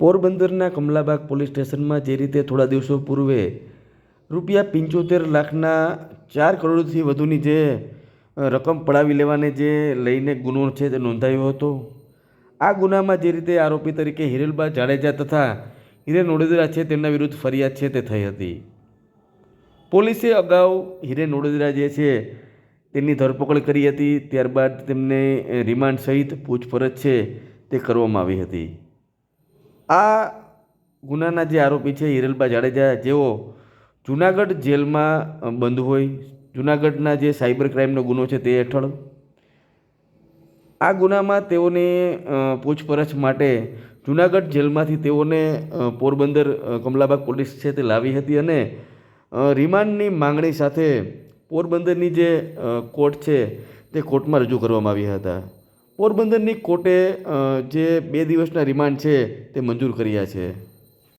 પોરબંદરના કમલાબાગ પોલીસ સ્ટેશનમાં જે રીતે થોડા દિવસો પૂર્વે રૂપિયા પંચોતેર લાખના ચાર કરોડથી વધુની જે રકમ પડાવી લેવાને જે લઈને ગુનો છે તે નોંધાયો હતો. આ ગુનામાં જે રીતે આરોપી તરીકે હિરેલબા જાડેજા તથા હિરેન ઓડેદરા છે તેમના વિરુદ્ધ ફરિયાદ છે તે થઈ હતી. પોલીસે અગાઉ હિરેન ઓડેદરા જે છે તેની ધરપકડ કરી હતી, ત્યારબાદ તેમને રિમાન્ડ સહિત પૂછપરછ છે તે કરવામાં આવી હતી. આ ગુનાના જે આરોપી છે, હિરલબા જાડેજા, જેઓ જુનાગઢ જેલમાં બંધ હોય. જુનાગઢના જે સાયબર ક્રાઇમનો ગુનો છે, તે હેઠળ. આ ગુનામાં તેઓને પૂછપરછ માટે જુનાગઢ જેલમાંથી તેઓને પોરબંદર કમલાબાગ પોલીસ છે, તે લાવી હતી અને રિમાન્ડની માંગણી સાથે પોરબંદરની જે કોર્ટ છે, તે કોર્ટમાં રજૂ કરવામાં આવ્યા હતા. પોરબંદરની કોર્ટે જે બે દિવસના રિમાન્ડ છે તે મંજૂર કર્યા છે.